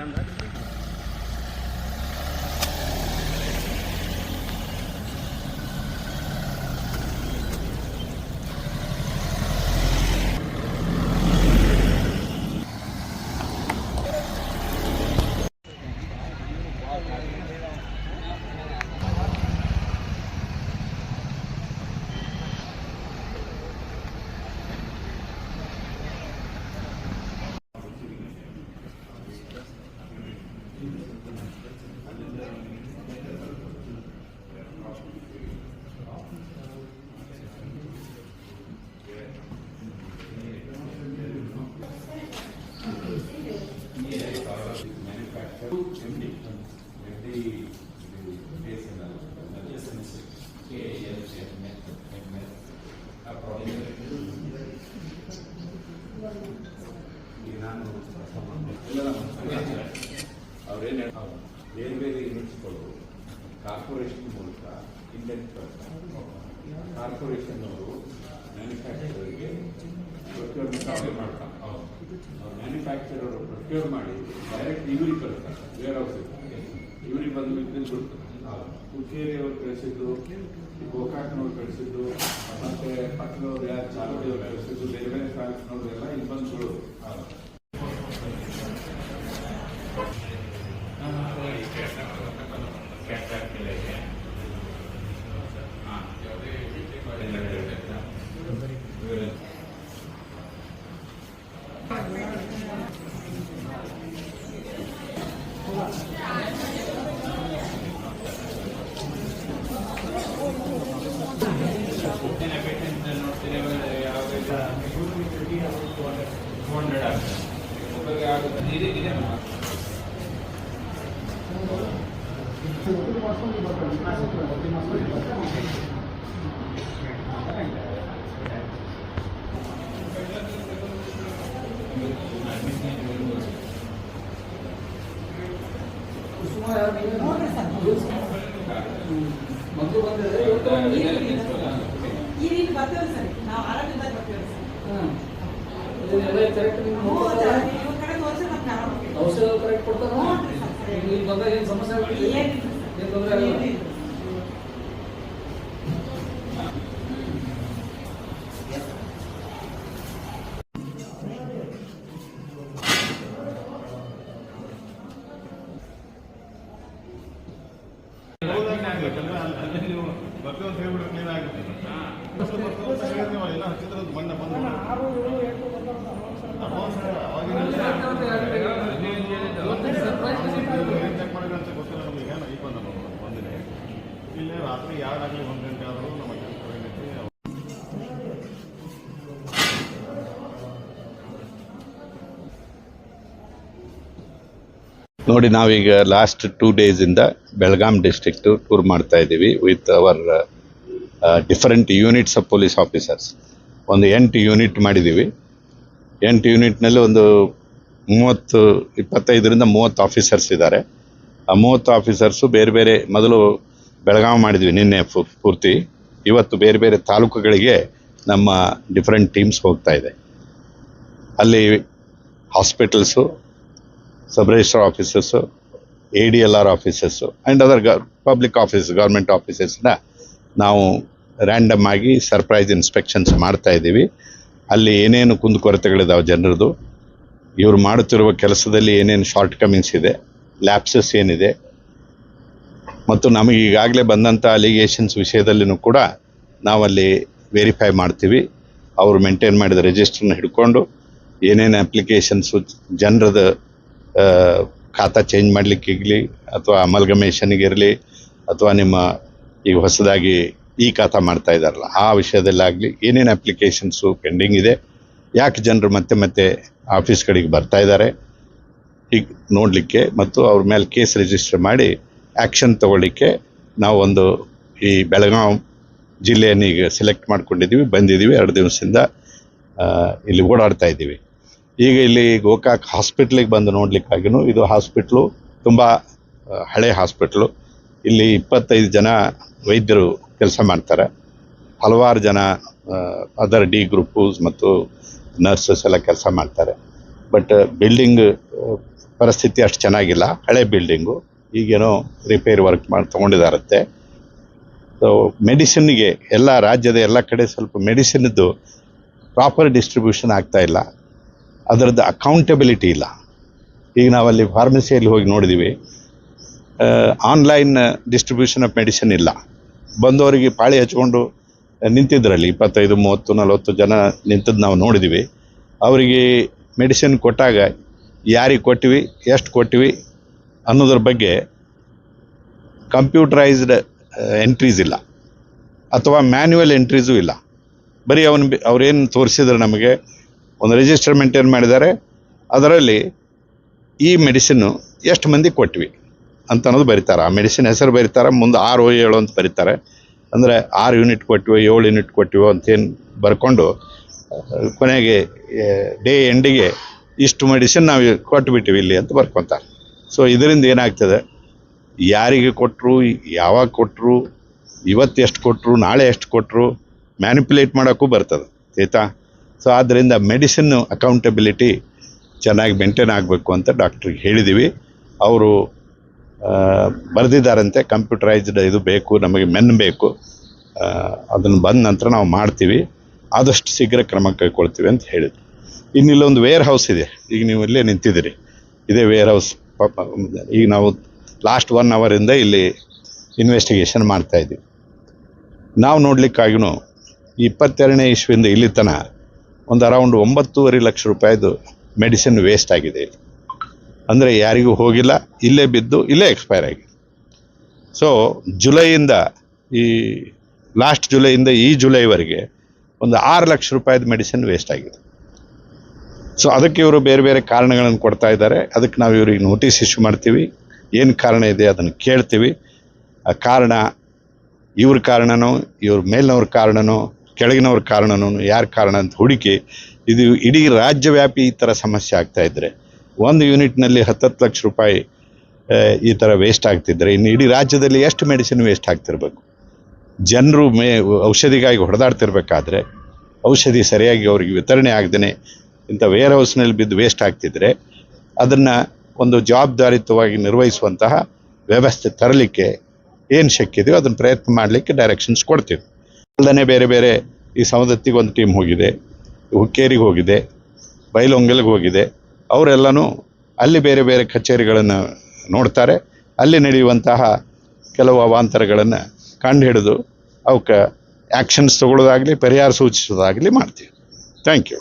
Hem de. ಅವ್ರೇನು ಬೇರೆ ಬೇರೆ ಯೂನಿಟ್ಸ್ಗಳು ಕಾರ್ಪೊರೇಷನ್ ಮೂಲಕ ಇಂಡೆಂಟ್ ಕಾರ್ಪೊರೇಷನ್ ಅವರು ಮ್ಯಾನುಫ್ಯಾಕ್ಚರರ್ಗೆ ಪ್ರೊಕ್ಯೂರ್ಮೆಂಟ್ ಅವರೇ ಮಾಡ್ತಾರೆ ಅವ್ರು ಮ್ಯಾನುಫ್ಯಾಕ್ಚರರ್ ಪ್ರೊಕ್ಯೂರ್ ಮಾಡಿ ಡೈರೆಕ್ಟ್ ಇವ್ರಿಗೆ ಕಳಿಸ್ತಾರೆ ವೇರ್ ಹೌಸ್ ಇವ್ರಿಗೆ ಬಂದು ಬಿದ್ದು ಬಿಡ್ತಾರೆ ಕುಕ್ಕೇರಿ ಅವ್ರು ಕಳಿಸಿದ್ದು ಗೋಕಾಕ್ನವ್ರು ಕಳಿಸಿದ್ದು, ಮತ್ತೆ ಪಕ್ಕದವ್ರು ಯಾರು ಚಾಲುಡಿ ಅವ್ರು ಕಳಿಸಿದ್ದು, ಬೇರೆ ಬೇರೆ ತಾಲೂಕಿನವ್ರು ಎಲ್ಲ ಇಲ್ಲಿ ಬಂದು ಈ ರೀತಿ ಬರ್ತೇವೆ ಸರ್ ನಾವು ಆರೋಗ್ಯದಾಗ ಬರ್ತೇವೆ ಸರ್ ಇದನ್ನೆಲ್ಲ ಕರೆಕ್ಟ್ ನೀವು ನೋಡ್ಕೊತಾ ಇವ್ರ ಕಡೆ ತೋರಿಸಿ ನಮ್ಗೆ ಆರಾಮ ಕರೆಕ್ಟ್ ಕೊಡ್ತಾರ. ಇಲ್ಲಿ ಬಂದಾಗ ಏನು ಸಮಸ್ಯೆ. ಏನು ತೊಂದರೆ ಆಗಲ್ಲ. ಬರ್ತೀವಿ ಅಂತ ಹೇಳ್ಬಿಟ್ಟು ಕ್ಲೀನ್ ಆಗುತ್ತೆ. ಬಂದು ಅವಾಗಿನ ಏನು ಚೆಕ್ ಮಾಡಿದ್ರೆ ಅಂತ ಗೊತ್ತಿಲ್ಲ ನಮಗೆ ಈಗ ಈಗ ಬಂದ ಬಂದಿದೆ ಇಲ್ಲೇ ರಾತ್ರಿ ಯಾರಾಗಲಿ ಒಂದು ಗಂಟೆ ಆದರೂ ನಮ್ಮ ನೋಡಿ, ನಾವೀಗ ಲಾಸ್ಟ್ ಟೂ ಡೇಸಿಂದ ಬೆಳಗಾಂ ಡಿಸ್ಟ್ರಿಕ್ಟು ಟೂರ್ ಮಾಡ್ತಾ ಇದ್ದೀವಿ with our different units of police officers ಒಂದು ಎಂಟು ಯೂನಿಟ್ ಮಾಡಿದ್ದೀವಿ. ಎಂಟು ಯೂನಿಟ್ನಲ್ಲಿ ಒಂದು ಮೂವತ್ತು, ಇಪ್ಪತ್ತೈದರಿಂದ ಮೂವತ್ತು ಆಫೀಸರ್ಸ್ ಇದ್ದಾರೆ. ಆ ಮೂವತ್ತು ಆಫೀಸರ್ಸು ಬೇರೆ ಬೇರೆ, ಮೊದಲು ಬೆಳಗಾವಿ ಮಾಡಿದ್ವಿ ನಿನ್ನೆ ಪೂರ್ತಿ. ಇವತ್ತು ಬೇರೆ ಬೇರೆ ತಾಲೂಕುಗಳಿಗೆ ನಮ್ಮ ಡಿಫರೆಂಟ್ ಟೀಮ್ಸ್ ಹೋಗ್ತಾ ಇದೆ. ಅಲ್ಲಿ hospitals sub registrar offices A D L R offices and other ಗ ಪಬ್ಲಿಕ್ ಆಫೀಸ್ ಗೌರ್ಮೆಂಟ್ ಆಫೀಸಸ್ನ ನಾವು ರ್ಯಾಂಡಮ್ ಆಗಿ ಸರ್ಪ್ರೈಸ್ ಇನ್ಸ್ಪೆಕ್ಷನ್ಸ್ ಮಾಡ್ತಾ ಇದ್ದೀವಿ. ಅಲ್ಲಿ ಏನೇನು ಕುಂದುಕೊರತೆಗಳಿದಾವೆ ಜನರದು ಇವರು ಮಾಡುತ್ತಿರುವ ಕೆಲಸದಲ್ಲಿ ಏನೇನು ಶಾರ್ಟ್ ಕಮಿಂಗ್ಸ್ ಇದೆ ಲ್ಯಾಪ್ಸಸ್ ಏನಿದೆ ಮತ್ತು ನಮಗೆ ಈಗಾಗಲೇ ಬಂದಂಥ ಅಲಿಗೇಷನ್ಸ್ ವಿಷಯದಲ್ಲಿನೂ ಕೂಡ ನಾವಲ್ಲಿ ವೆರಿಫೈ ಮಾಡ್ತೀವಿ. ಅವರು ಮೇಂಟೈನ್ ಮಾಡಿದ ರಿಜಿಸ್ಟ್ರನ್ನ ಹಿಡ್ಕೊಂಡು ಏನೇನು ಅಪ್ಲಿಕೇಶನ್ಸು ಜನರದ ಖಾತಾ ಚೇಂಜ್ ಮಾಡಲಿಕ್ಕಿರಲಿ ಅಥವಾ ಅಮಲ್ಗಮೇಷನ್ಗೆ ಇರಲಿ ಅಥವಾ ನಿಮ್ಮ ಈಗ ಹೊಸದಾಗಿ ಈ ಖಾತಾ ಮಾಡ್ತಾ ಇದ್ದಾರಲ್ಲ, ಆ ವಿಷಯದಲ್ಲಾಗಲಿ ಏನೇನು ಅಪ್ಲಿಕೇಶನ್ಸು ಪೆಂಡಿಂಗ್ ಇದೆ, ಯಾಕೆ ಜನರು ಮತ್ತೆ ಮತ್ತೆ ಆಫೀಸ್ ಕಡೆಗೆ ಬರ್ತಾ ಇದ್ದಾರೆ ಈಗ ನೋಡಲಿಕ್ಕೆ ಮತ್ತು ಅವ್ರ ಮೇಲೆ ಕೇಸ್ ರಿಜಿಸ್ಟರ್ ಮಾಡಿ ಆ್ಯಕ್ಷನ್ ತಗೊಳ್ಳಿಕ್ಕೆ ನಾವು ಒಂದು ಈ ಬೆಳಗಾವಿ ಜಿಲ್ಲೆಯನ್ನು ಈಗ ಸೆಲೆಕ್ಟ್ ಮಾಡ್ಕೊಂಡಿದ್ದೀವಿ, ಬಂದಿದ್ದೀವಿ. ಎರಡು ದಿವಸದಿಂದ ಇಲ್ಲಿ ಓಡಾಡ್ತಾ ಇದ್ದೀವಿ. ಈಗ ಇಲ್ಲಿ ಗೋಕಾಕ್ ಹಾಸ್ಪಿಟ್ಲಿಗೆ ಬಂದು ನೋಡ್ಲಿಕ್ಕಾಗಿನೂ ಇದು ಹಾಸ್ಪಿಟ್ಲು ತುಂಬ ಹಳೆ ಹಾಸ್ಪಿಟ್ಲು ಇಲ್ಲಿ ಇಪ್ಪತ್ತೈದು ಜನ ವೈದ್ಯರು ಕೆಲಸ ಮಾಡ್ತಾರೆ. ಹಲವಾರು ಜನ ಅದರ್ ಡಿ ಗ್ರೂಪು ಮತ್ತು ನರ್ಸಸ್ ಎಲ್ಲ ಕೆಲಸ ಮಾಡ್ತಾರೆ. ಬಟ್ ಬಿಲ್ಡಿಂಗ್ ಪರಿಸ್ಥಿತಿ ಅಷ್ಟು ಚೆನ್ನಾಗಿಲ್ಲ. ಹಳೆ ಬಿಲ್ಡಿಂಗು ಈಗೇನೋ ರಿಪೇರಿ ವರ್ಕ್ ಮಾಡಿ ತೊಗೊಂಡಿದ್ದಾರತ್ತೆ ಸೊ ಮೆಡಿಸಿನ್ಗೆ ಎಲ್ಲ ರಾಜ್ಯದ ಎಲ್ಲ ಕಡೆ ಸ್ವಲ್ಪ ಮೆಡಿಸಿನ್ದು ಪ್ರಾಪರ್ ಡಿಸ್ಟ್ರಿಬ್ಯೂಷನ್ ಆಗ್ತಾ ಇಲ್ಲ. ಅದರದ್ದು ಅಕೌಂಟಬಿಲಿಟಿ ಇಲ್ಲ. ಈಗ ನಾವಲ್ಲಿ ಫಾರ್ಮಸಿಯಲ್ಲಿ ಹೋಗಿ ನೋಡಿದ್ದೀವಿ ಆನ್ಲೈನ್ ಡಿಸ್ಟ್ರಿಬ್ಯೂಷನ್ ಆಫ್ ಮೆಡಿಸಿನ್ ಇಲ್ಲ. ಬಂದವರಿಗೆ ಪಾಳಿ ಹಚ್ಕೊಂಡು ನಿಂತಿದ್ರಲ್ಲಿ ಇಪ್ಪತ್ತೈದು, ಮೂವತ್ತು, ನಲವತ್ತು ಜನ ನಿಂತದ್ದು ನಾವು ನೋಡಿದ್ದೀವಿ ಅವರಿಗೆ ಮೆಡಿಸಿನ್ ಕೊಟ್ಟಾಗ ಯಾರಿಗೆ ಕೊಟ್ಟಿವಿ, ಎಷ್ಟು ಕೊಟ್ಟಿವಿ ಅನ್ನೋದ್ರ ಬಗ್ಗೆ ಕಂಪ್ಯೂಟರೈಸ್ಡ್ ಎಂಟ್ರೀಸ್ ಇಲ್ಲ. ಅಥವಾ ಮ್ಯಾನ್ಯುವಲ್ ಎಂಟ್ರೀಸು ಇಲ್ಲ. ಬರೀ ಅವನು ಅವ್ರೇನು ತೋರಿಸಿದ್ರೆ ನಮಗೆ, ಒಂದು ರಿಜಿಸ್ಟರ್ ಮೇಂಟೈನ್ ಮಾಡಿದ್ದಾರೆ, ಅದರಲ್ಲಿ ಈ ಮೆಡಿಸಿನ್ನು ಎಷ್ಟು ಮಂದಿ ಕೊಟ್ವಿ ಅಂತ ಅನ್ನೋದು ಬರೀತಾರೆ. ಆ ಮೆಡಿಸಿನ್ ಹೆಸರು ಬರೀತಾರೆ, ಮುಂದೆ ಆರು ಏಳು ಅಂತ ಬರೀತಾರೆ. ಅಂದರೆ ಆರು ಯೂನಿಟ್ ಕೊಟ್ಟಿವೋ ಏಳು ಯೂನಿಟ್ ಕೊಟ್ಟಿವೋ ಅಂತೇನು ಬರ್ಕೊಂಡು, ಕೊನೆಗೆ ಡೇ ಎಂಡಿಗೆ ಇಷ್ಟು ಮೆಡಿಸಿನ್ ನಾವು ಕೊಟ್ಟುಬಿಟ್ಟಿವಿ ಇಲ್ಲಿ ಅಂತ ಬರ್ಕೊತಾರೆ. ಸೊ ಇದರಿಂದ ಏನಾಗ್ತದೆ? ಯಾರಿಗೆ ಕೊಟ್ಟರು ಯಾವಾಗ ಕೊಟ್ಟರು ಇವತ್ತು ಎಷ್ಟು ಕೊಟ್ಟರು ನಾಳೆ ಎಷ್ಟು ಕೊಟ್ಟರು ಮ್ಯಾನಿಪ್ಯುಲೇಟ್ ಮಾಡೋಕ್ಕೂ ಬರ್ತದೆ, ಆಯಿತಾ? ಸೊ ಆದ್ದರಿಂದ ಮೆಡಿಸಿನ್ ಅಕೌಂಟಬಿಲಿಟಿ ಚೆನ್ನಾಗಿ ಮೇಂಟೈನ್ ಆಗಬೇಕು ಅಂತ ಡಾಕ್ಟ್ರಿಗೆ ಹೇಳಿದ್ದೀವಿ ಅವರು ಬರೆದಿದ್ದಾರಂತೆ ಕಂಪ್ಯೂಟರೈಸ್ಡ್ ಇದು ಬೇಕು, ನಮಗೆ ಮೆನ್ ಬೇಕು. ಅದನ್ನು ಬಂದ ನಂತರ ನಾವು ಮಾಡ್ತೀವಿ. ಆದಷ್ಟು ಶೀಘ್ರ ಕ್ರಮ ಕೈಗೊಳ್ತೀವಿ ಅಂತ ಹೇಳಿದ್ರು. ಇನ್ನಿಲ್ಲೊಂದು ವೇರ್ ಹೌಸ್ ಇದೆ. ಈಗ ನೀವು ಇಲ್ಲೇ ನಿಂತಿದ್ದೀರಿ. ಇದೇ ವೇರ್ ಹೌಸ್ ಪಾಪ ಈಗ ನಾವು ಲಾಸ್ಟ್ ಒನ್ ಅವರಿಂದ ಇಲ್ಲಿ ಇನ್ವೆಸ್ಟಿಗೇಷನ್ ಮಾಡ್ತಾ ಇದ್ದೀವಿ. ನಾವು ನೋಡ್ಲಿಕ್ಕಾಗಿನೂ ಇಪ್ಪತ್ತೆರಡನೇ ಇಶ್ವಿಂದ ಇಲ್ಲಿ ತನ ಒಂದು ಅರೌಂಡ್ ಒಂಬತ್ತೂವರೆ ಲಕ್ಷ ರೂಪಾಯಿದು ಮೆಡಿಸಿನ್ ವೇಸ್ಟ್ ಆಗಿದೆ. ಅಂದರೆ ಯಾರಿಗೂ ಹೋಗಿಲ್ಲ, ಇಲ್ಲೇ ಬಿದ್ದು ಇಲ್ಲೇ ಎಕ್ಸ್ಪೈರ್ ಆಗಿದೆ. ಸೊ ಜುಲೈಯಿಂದ ಈ ಲಾಸ್ಟ್ ಜುಲೈಯಿಂದ ಈ ಜುಲೈವರೆಗೆ ಒಂದು ಆರು ಲಕ್ಷ ರೂಪಾಯಿದು ಮೆಡಿಸಿನ್ ವೇಸ್ಟ್ ಆಗಿದೆ. ಸೊ ಅದಕ್ಕೆ ಇವರು ಬೇರೆ ಬೇರೆ ಕಾರಣಗಳನ್ನು ಕೊಡ್ತಾ ಇದ್ದಾರೆ. ಅದಕ್ಕೆ ನಾವು ಇವ್ರಿಗೆ ನೋಟಿಸ್ ಇಶ್ಯೂ ಮಾಡ್ತೀವಿ. ಏನು ಕಾರಣ ಇದೆ ಅದನ್ನು ಕೇಳ್ತೀವಿ. ಆ ಕಾರಣ ಇವ್ರ ಕಾರಣನೋ, ಇವ್ರ ಮೇಲಿನವ್ರ ಕಾರಣನೋ, ಕೆಳಗಿನವ್ರ ಕಾರಣನೋ, ಯಾರ ಕಾರಣ ಅಂತ ಹುಡುಕಿ, ಇದು ಇಡೀ ರಾಜ್ಯವ್ಯಾಪಿ ಈ ಥರ ಸಮಸ್ಯೆ ಆಗ್ತಾ ಇದ್ದರೆ ಒಂದು ಯೂನಿಟ್ನಲ್ಲಿ ಹತ್ತತ್ತು ಲಕ್ಷ ರೂಪಾಯಿ ಈ ಥರ ವೇಸ್ಟ್ ಆಗ್ತಿದ್ರೆ, ಇನ್ನು ಇಡೀ ರಾಜ್ಯದಲ್ಲಿ ಎಷ್ಟು ಮೆಡಿಸಿನ್ ವೇಸ್ಟ್ ಆಗ್ತಿರ್ಬೇಕು? ಜನರು ಮೇ, ಔಷಧಿಗಾಗಿ ಹೊಡೆದಾಡ್ತಿರ್ಬೇಕಾದ್ರೆ, ಔಷಧಿ ಸರಿಯಾಗಿ ಅವರಿಗೆ ವಿತರಣೆ ಆಗದೇ ಇಂಥ ವೇರ್ ಹೌಸ್ನಲ್ಲಿ ಬಿದ್ದು ವೇಸ್ಟ್ ಆಗ್ತಿದ್ರೆ ಅದನ್ನು ಒಂದು ಜವಾಬ್ದಾರಿತವಾಗಿ ನಿರ್ವಹಿಸುವಂತಹ ವ್ಯವಸ್ಥೆ ತರಲಿಕ್ಕೆ ಏನು ಶಕ್ಯ ಇದೆಯೋ ಅದನ್ನು ಪ್ರಯತ್ನ ಮಾಡಲಿಕ್ಕೆ ಡೈರೆಕ್ಷನ್ಸ್ ಕೊಡ್ತೀವಿ. ಅಲ್ಲದೆ ಬೇರೆ ಬೇರೆ ಈ ಸವದತ್ತಿಗೆ ಒಂದು ಟೀಮ್ ಹೋಗಿದೆ, ಹುಕ್ಕೇರಿಗೆ ಹೋಗಿದೆ, ಬೈಲೊಂಗಲ್ಗೆ ಹೋಗಿದೆ. ಅವರೆಲ್ಲನೂ ಅಲ್ಲಿ ಬೇರೆ ಬೇರೆ ಕಚೇರಿಗಳನ್ನು ನೋಡ್ತಾರೆ, ಅಲ್ಲಿ ನಡೆಯುವಂತಹ ಕೆಲವು ಅವಾಂತರಗಳನ್ನು ಕಂಡು ಹಿಡಿದು ಅವಕ್ಕೆ ಆ್ಯಕ್ಷನ್ಸ್ ತಗೊಳ್ಳೋದಾಗಲಿ, ಪರಿಹಾರ ಸೂಚಿಸೋದಾಗಲಿ ಮಾಡ್ತೀವಿ. Thank you